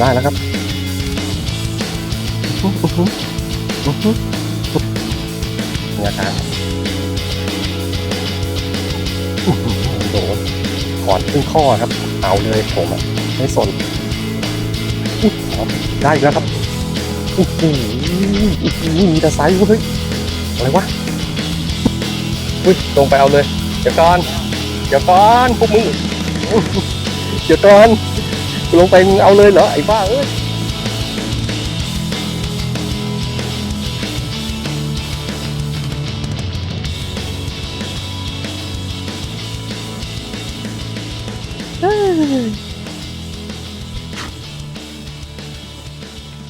ได้แล้วครับอื้อหืออื้อหือมีอาการอื้อหือโดนก่อนขึ้นข้อครับ เอาเลยผมอะไม่สนได้แล้วครับโอ้โหอื้อหือมีแต่ไซส์เว้ยอะไรวะอุ้ยลงไปเอาเลย เดี๋ยวก่อน เดี๋ยวก่อนพวกมึงอื้อเดี๋ยวก่อน ลงไปมึงเอาเลยเหรอไอ้บ้าเอ้ย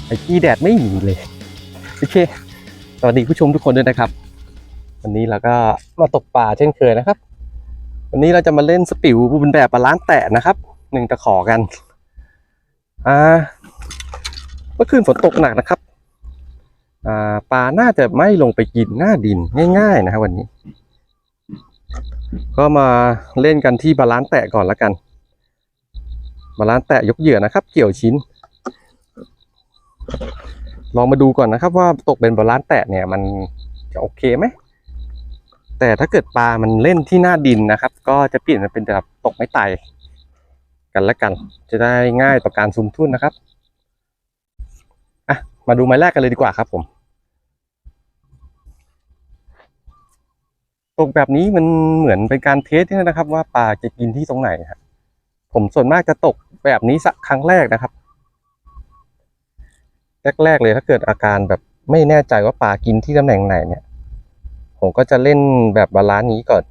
ไอ้ที่แดดไม่มีเลยโอเคสวัสดีผู้ชมทุกคนด้วยนะครับ วันนี้เราก็มาตกปลาเช่นเคยนะครับ วันนี้เราจะมาเล่นสปิวบนแบบปลาล้านแตะนะครับหนึ่งตะขอกัน อ่าเมื่อคืนฝนตกหนักนะครับอ่าปลาน่าจะไม่ลงไปกินหน้าดินง่ายๆนะครับวันนี้ ก็มาเล่นกันที่บาลานซ์แตะก่อนละกัน บาลานซ์แตะยกเหยื่อนะครับ เกี่ยวชิ้น ลองมาดูก่อนนะครับ ว่าตกเป็นบาลานซ์แตะเนี่ยมันจะโอเคไหมแต่ถ้าเกิดปลามันเล่นที่หน้าดินนะครับ ก็จะเปลี่ยนมาเป็นแบบตกไม้ไต่ กันละกัน จะได้ง่ายต่อการซูมทุ่นนะครับอะมาดูไม้แรกกันเลยดีกว่าครับผมตกแบบนี้มันเหมือนเป็นการเทสนี่นะครับ ว่าปลาจะกินที่ตรงไหนครับผมส่วนมากจะตกแบบนี้สักครั้งแรกนะครับ แรกๆเลยถ้าเกิดอาการแบบไม่แน่ใจว่าปลากินที่ตำแหน่งไหนเนี่ย ผมก็จะเล่นแบบบาลานซ์นี้ก่อน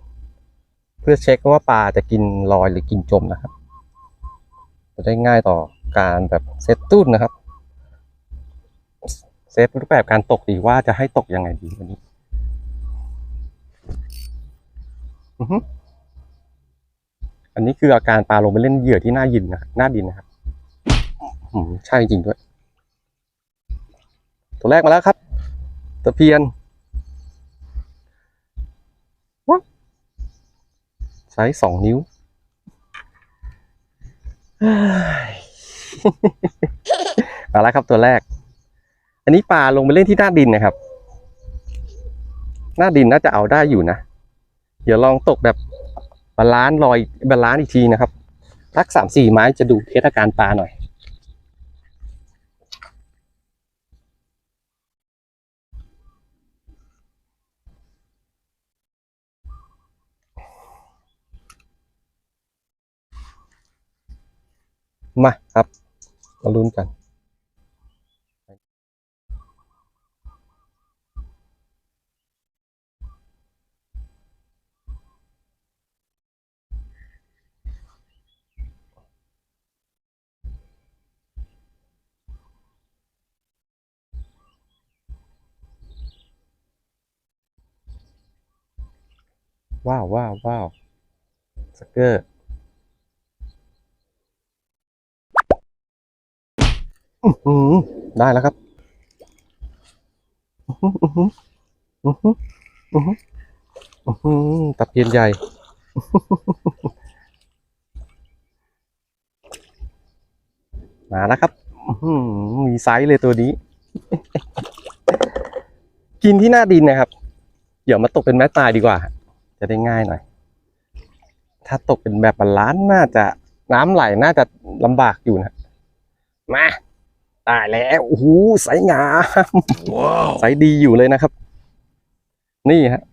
เพื่อเช็คว่าปลาจะกินลอยหรือกินจมนะครับ จะได้ง่ายต่อการแบบเซตตุ้นนะครับ เซตรูปแบบการตกดีว่าจะให้ตกยังไงดีวันนี้อันนี้คืออาการปลาลงไปเล่นเหยื่อที่หน้ายินนะหน้าดินนะครับใช่จริงด้วย ตัวแรกมาแล้วครับตะเพียนว้าวใช้สองนิ้ว เอาละครับตัวแรก อันนี้ปลาลงไปเล่นที่หน้าดินนะครับ หน้าดินน่าจะเอาได้อยู่นะ เดี๋ยวลองตกแบบบาลานซ์ลอยบาลานซ์อีกทีนะครับทักสามสี่ไม้จะดูเทสอาการปลาหน่อย มาครับ มาลุ้นกัน ว้าวว้าวว้าวสเกอร์ อื้อหือ ได้แล้วครับอื้อหืออื้อหืออื้อหืออื้อหืออื้อหือตะเพียนใหญ่ มาแล้วครับมีไซส์เลยตัวนี้ กินที่หน้าดินนะครับ เดี๋ยวมาตกเป็นแม่ตายดีกว่า จะได้ง่ายหน่อย ถ้าตกเป็นแบบบาลานซ์น่าจะน้ำไหลน่าจะลำบากอยู่นะ มา ได้แล้วโอ้โหไซส์งามว้าวไซส์ดีอยู่เลยนะครับ นี่ฮะ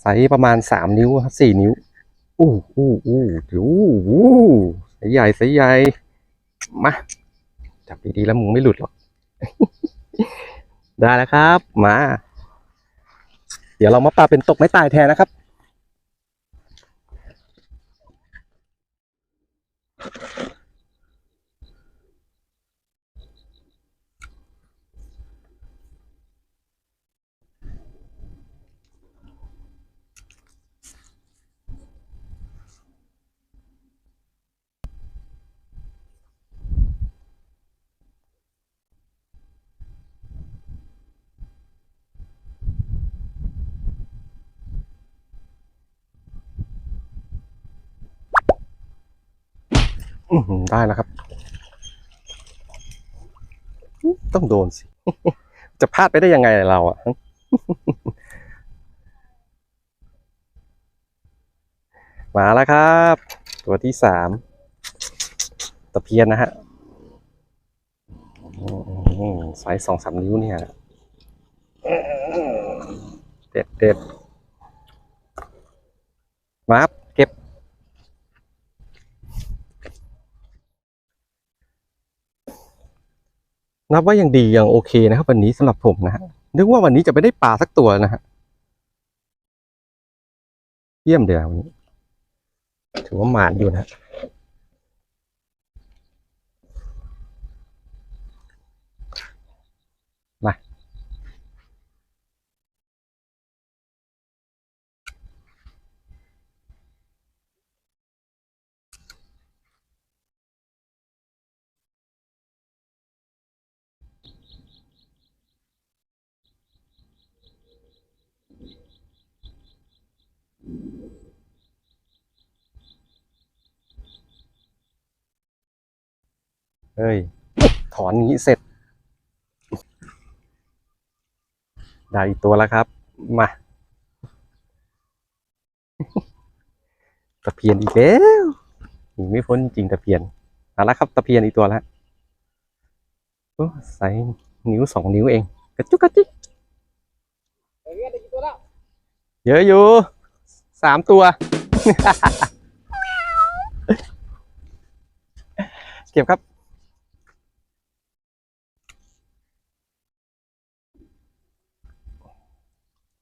ไซส์ประมาณสามนิ้วครับสี่นิ้วอู้อู้อู้อู้อู้ไซส์ใหญ่ไซส์ใหญ่มาจับดีๆแล้วมึงไม่หลุดหรอก ได้แล้วครับ มา เดี๋ยวเรามาปลาเป็นตกไม่ตายแทนนะครับ ได้แล้วครับ ต้องโดนสิ จะพลาดไปได้ยังไงเราอะมาแล้วครับ ตัวที่สามตะเพียนนะฮะสายสองสามนิ้วเนี่ย เด็ดเด็ดมาครับ นับว่ายังดียังโอเคนะครับ วันนี้สำหรับผมนะฮะนึกว่าวันนี้จะไปได้ปลาสักตัวนะฮะเยี่ยมเดียววันนี้ ถือว่าหมานอยู่นะ เฮ้ย ถอนอย่างนี้เสร็จ ได้อีกตัวแล้วครับ มาตะเพียนอีกแล้วหนีไม่พ้นจริงๆตะเพียนเอาละครับตะเพียนอีกตัวแล้วโอ้ใส่นิ้วสองนิ้วเอง กระจุกกระจิกเยอะอยู่สามตัว เก็บครับ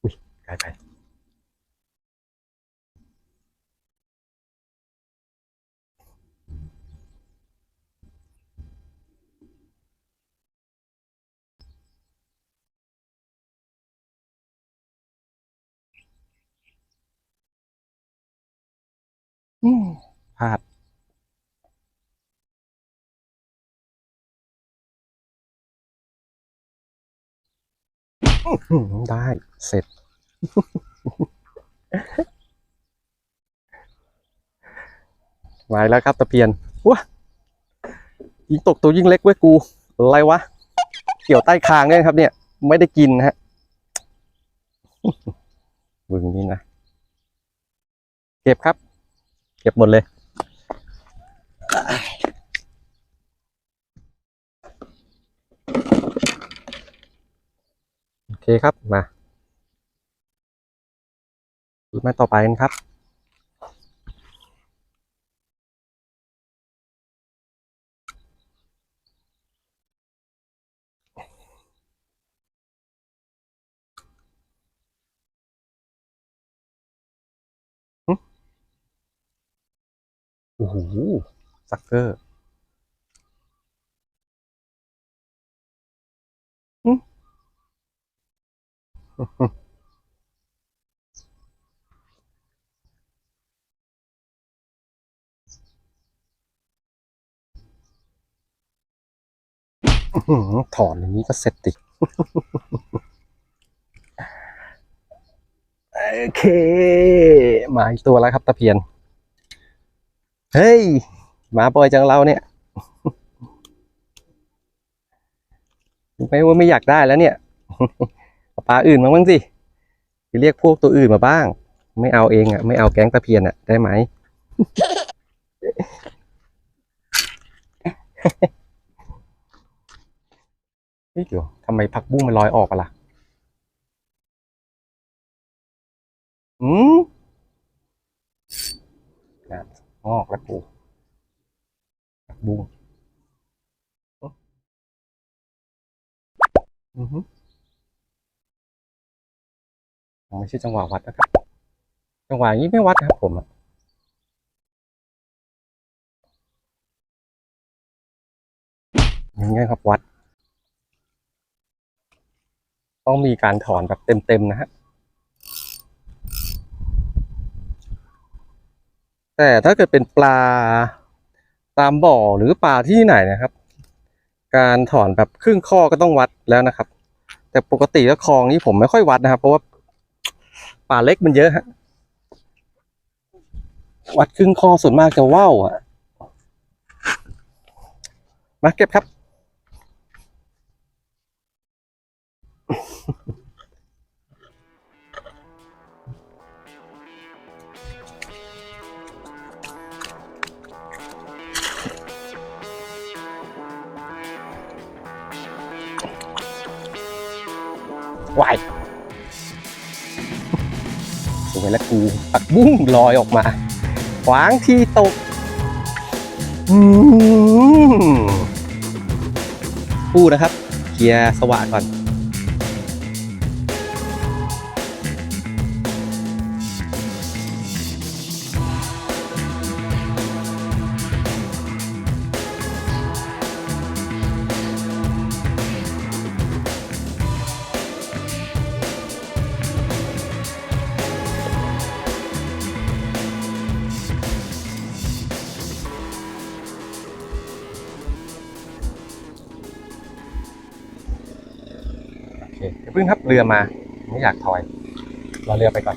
อุ้ย ไกลไปพลาดได้ เสร็จ มาแล้วครับตะเพียนว้ายิงตกตัวยิ่งเล็กเว้ยกู อะไรวะ เกี่ยวใต้คางเนี่ยครับ เนี่ย ไม่ได้กินนะฮะบึงนี่นะ เก็บครับ เก็บหมดเลย โอเคครับมา ดูมาต่อไปกันครับโอ้โหซักเกอร์หึอื้อ ถอนอย่างนี้ก็เสร็จติโอเค มาอีกตัวแล้วครับตะเพียน เฮ้ย มาบ่อยจังเราเนี่ยไม่ว่าไม่อยากได้แล้วเนี่ยปลาอื่นมาบ้างสิเรียกพวกตัวอื่นมาบ้าง ไม่เอาเองอะ ไม่เอาแก๊งตะเพียนอะ ได้ไหม เฮ้ยเดี๋ยวทำไมผักบุ้งมันลอยออกอะล่ะ อืมงานงอกแล้วกูผักบุ้งอือฮึยังไม่ใช่จังหวะวัดนะครับ จังหวะนี้ไม่วัดนะครับผมอะอย่างเงี้ยครับวัด ต้องมีการถอนแบบเต็มๆนะฮะแต่ถ้าเกิดเป็นปลาตามบ่อหรือปลาที่ไหนนะครับ การถอนแบบครึ่งข้อก็ต้องวัดแล้วนะครับ แต่ปกติแล้วคลองนี้ผมไม่ค่อยวัดนะครับ เพราะว่าปลาเล็กมันเยอะฮะวัดครึ่งข้อส่วนมากจะว่าวอะมาเก็บครับ วายสวยแล้วกูปักบุ้งลอยออกมา ขวางที่ตกอืมพูดนะครับ เคลียร์สว่านก่อน พึ่งครับเรือมา ไม่อยากถอย เราเรือไปก่อน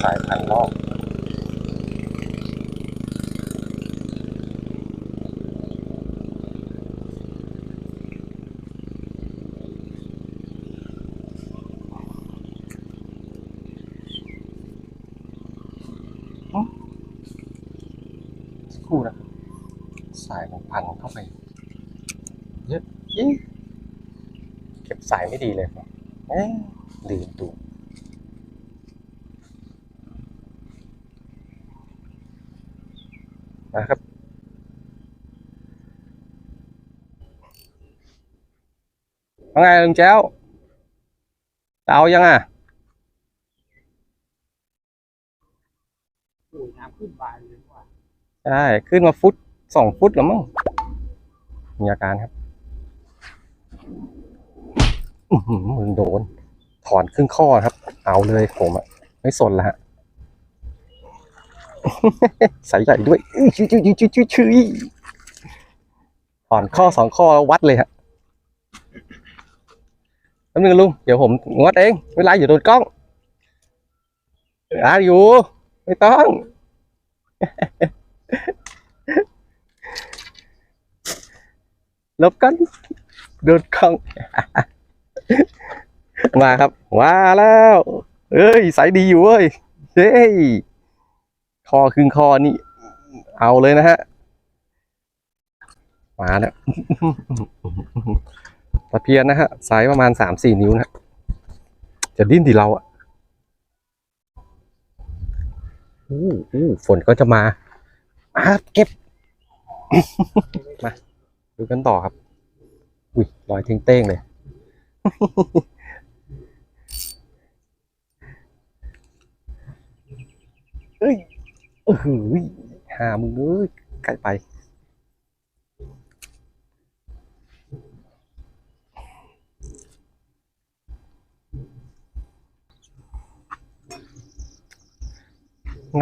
สายพันธุ์นอกสัก คู่นะสายของพันเข้าไปเยอะยิ่งเก็บสายไม่ดีเลยเอ๊ะลืมตัวนะครับว่าไงลุงแจ้วเอายังอะ โอ้ยน้ำขึ้นบานเลยว่ะ ใช่ขึ้นมาฟุตสองฟุตแล้วมั้งมีอาการครับหมึงโดน ถอนครึ่งข้อครับ เอาเลยผมอะไม่สนละฮะใส่ใหญ่ด้วยอื้อชื่อชื่อชื่อชื่อชื่อถอนข้อสองข้อววัดเลยฮะแป๊บนึงลุงเดี๋ยวผมงดเองเวลาอยู่โดนกล้องอ่าอยู่ ไม่ต้อง ลบกันโดนกล้อง มาครับว้าแล้วเอ้ยสายดีอยู่เว้ยเฮ้ยคอครึ่งคอนี่ เอาเลยนะฮะ มาแล้วตะเพียนนะฮะสายประมาณสามสี่นิ้วนะฮะจะดิ้นดีเราอะอู้อู้ฝนก็จะมา มาเก็บ มา ดูกันต่อครับ อุ้ยรอยเต้งๆเลย เอ้ยเออหือหามึงเอ้ยใกล้ไป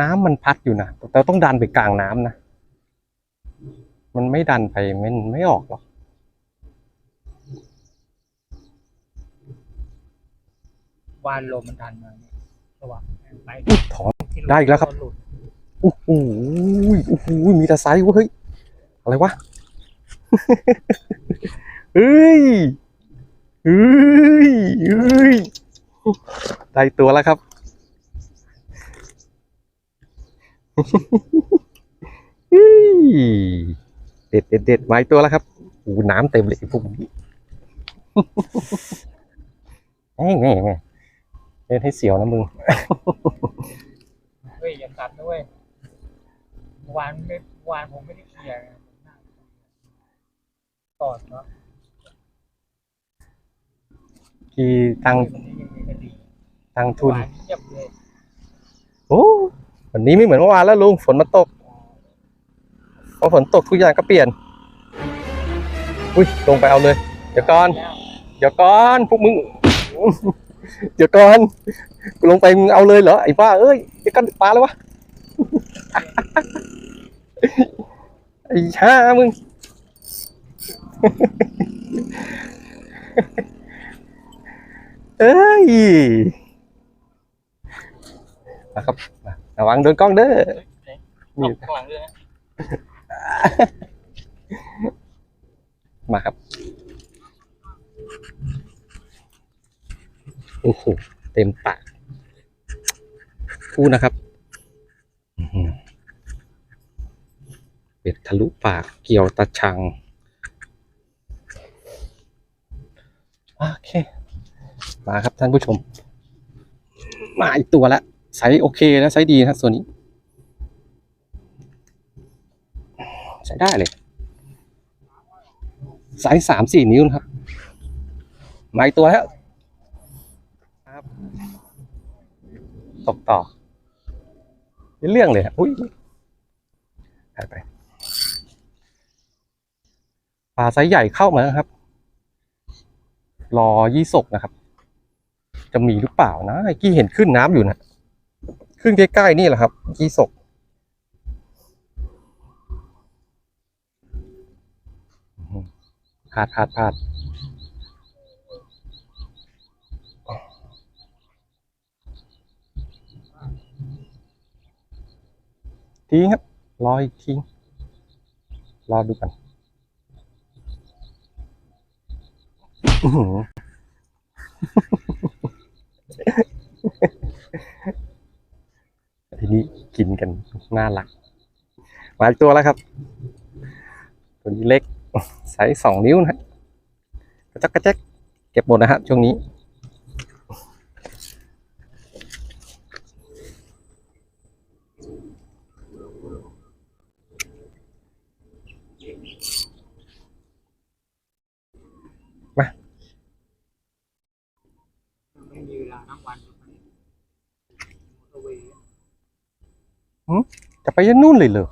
น้ำมันพัดอยู่นะแต่ต้องดันไปกลางน้ำนะ มันไม่ดันไปมันไม่ออกหรอกวานลมมันดันมาเนี่ยสว่างไปอุ๊ยถอนได้อีกแล้วครับหลุดโอ้โหโอ้โหมีแต่ไซส์เว้ยอะไรวะเฮ้ยเฮ้ยเฮ้ยได้ตัวแล้วครับ เฮ้ยเด็ดเด็ดเด็ดไว้ตัวแล้วครับโอ้โหน้ำเต็มเลยไอ้พวกนี้แง่แง่แง่เล่นให้เสียวนะมึง เฮ้ยอย่าตัดนะเว้ยเมื่อวานไม่เมื่อวานผมไม่ได้เคลียร์ไงผมนั่งตอดเนาะที่ตั้งวันนี้ยังมีคดีตั้งเมื่ทุอนวานเงียบเลยโอ้ วันนี้ไม่เหมือนเมื่อวานแล้วลุงฝนมาตกพอฝนตกทุกอย่างก็เปลี่ยน อุ้ยลงไปเอาเลย เดี๋ยวก่อน เดี๋ยวก่อนพวกมึง เดี๋ยวก่อนกูลงไปมึงเอาเลยเหรอไอ้บ้าเอ้ยเดี๋ยวกันปลาแล้ววะไอ้ช่ามึง เอ้ยนะครับ ระวังโดนกล้องเด้อนี่ข้างหลังด้วยนะมาครับโอ้โหเต็มปากพูดนะครับอื้อหือเป็ดทะลุปากเกี่ยวตาชัง โอเค มาครับท่านผู้ชม มาอีกตัวละ ไซส์โอเคนะไซส์ดีนะส่วนนี้ ใช้ได้เลยไซส์สามสี่นิ้วนะครับมาอีกตัวแล้วครับตกต่อเป็นเรื่องเลยอุ้ยหายไปปลาไซส์ใหญ่เข้ามาครับ รอยี่สกนะครับ จะมีหรือเปล่านะไอ้กี้เห็นขึ้นน้ำอยู่นะ ขึ้นใกล้ๆนี่แหละครับยี่สกพลาดพลาดพลาดทิ้งครับรออีกทิ้งรอดูกันอื้อหือ ทีนี้กินกันน่ารัก มาอีกตัวแล้วครับ ตัวนี้เล็กไซส์สองนิ้วนะฮะกระจักกระแจกเก็บหมดนะฮะช่วงนี้ ไม่มีเวลาทั้งวันอยู่คนนี้มอเตอร์เวย์ จะไปยันนู่นเลยเหรอ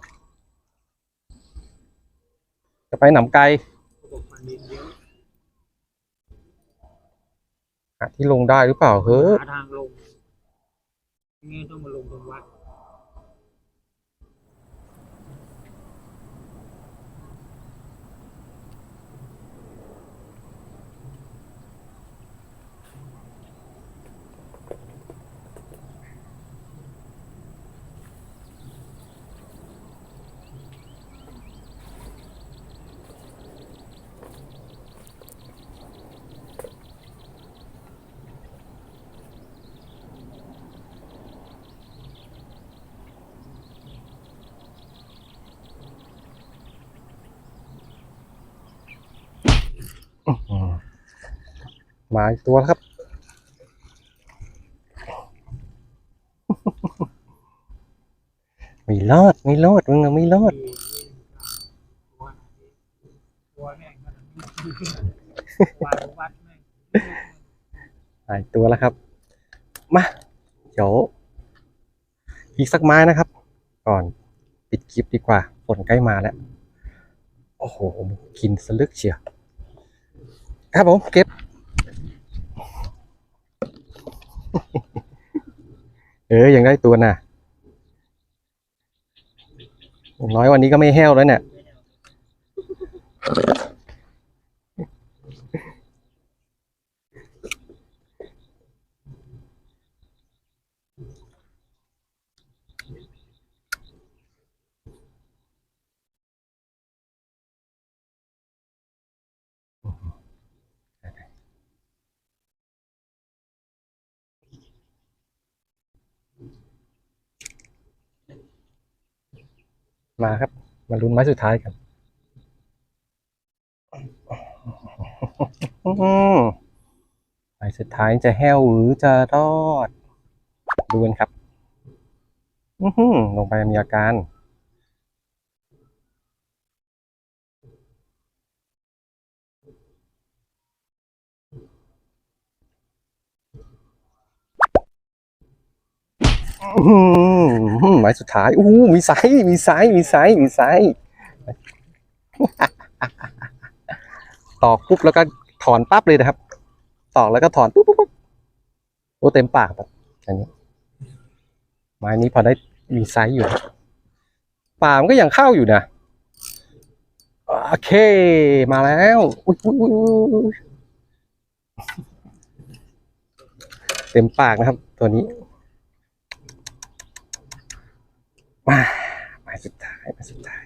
จะไปหนำไกลหาที่ลงได้หรือเปล่าเฮ้ยทางลงนี่ต้องมาลงตรงวัด มาอีกตัวแล้วครับไม่รอดไม่รอดมึงอะไม่รอดตัวตัวแม่งมันวัดวัดแม่งมาอีกตัวแล้วครับ มาเดี๋ยวอีกสักไม้นะครับ ก่อนปิดคลิปดีกว่าฝนใกล้มาแล้ว โอ้โห กินสลึกเชียวครับผมเก็บ เออ ยังได้ตัวน่ะอย่างน้อยวันนี้ก็ไม่แห้วแล้วเนี่ย มาครับ มาลุ้นไม้สุดท้ายกันไม้สุดท้ายจะแห้วหรือจะรอด ดูกันครับ อืลงไปมีอาการ หือไม้สุดท้ายอู้มีไซส์มีไซส์มีไซส์มีไซส์ตอกปุ๊บแล้วก็ถอนปั๊บเลยนะครับ ตอกแล้วก็ถอนปุ๊บปุ๊บปุ๊บโอ้เต็มปากแบบอันนี้ ไม้นี้พอได้มีไซส์อยู่ป่ามันก็ยังเข้าอยู่นะโอเค มาแล้วอุ๊ยอุ๊ยอุ๊ยอุ๊ยเต็มปากนะครับ ตัวนี้ มาหมายสุดท้ายหมายสุดท้าย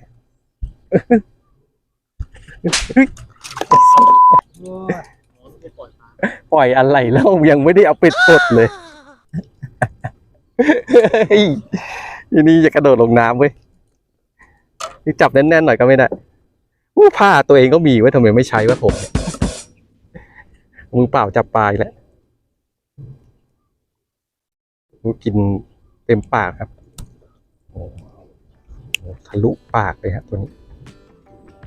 ปล่อยอะไรแล้วยังไม่ได้เอาเป็ดสดเลยทีนี้จะกระโดดลงน้ำเว้ยนี่จับแน่นๆหน่อยก็ไม่ได้อู้ผ้าตัวเองก็มีไว้ทำไมไม่ใช้วะผมมือเปล่าจับปลายและมูกินเต็มปากครับ ทะลุปากเลยครับตัวนี้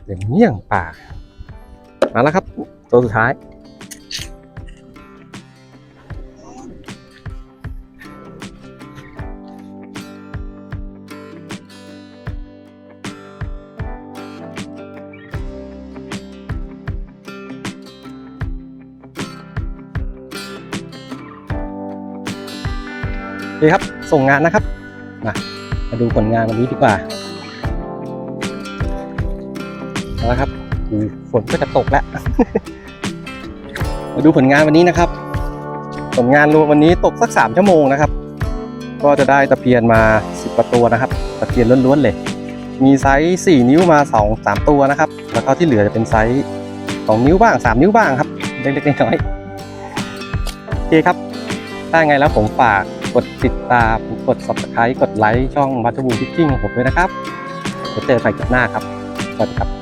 เต็มเมี่ยงปากมาแล้วครับ ตัวสุดท้ายโอเคครับ ส่งงานนะครับ มา มาดูผลงานวันนี้ดีกว่า เอาละครับฝนก็จะตกแล้ว มาดูผลงานวันนี้นะครับ ผลงานรวมวันนี้ตกสักสามชั่วโมงนะครับ ก็จะได้ตะเพียนมาสิบกว่าตัวนะครับ ตะเพียนล้วนๆเลย มีไซส์สี่นิ้วมาสองสามตัวนะครับ แล้วก็ที่เหลือจะเป็นไซส์สองนิ้วบ้างสามนิ้วบ้างครับ เล็กๆน้อยๆโอเคครับ ถ้าไงแล้วผมฝากกดติดตาม กด subscribe กดไลค์ช่องบัตเตอร์บูฟิชชิ่งของผมด้วยนะครับ เดี๋ยวเจอกันใหม่คลิปหน้าครับ สวัสดีครับ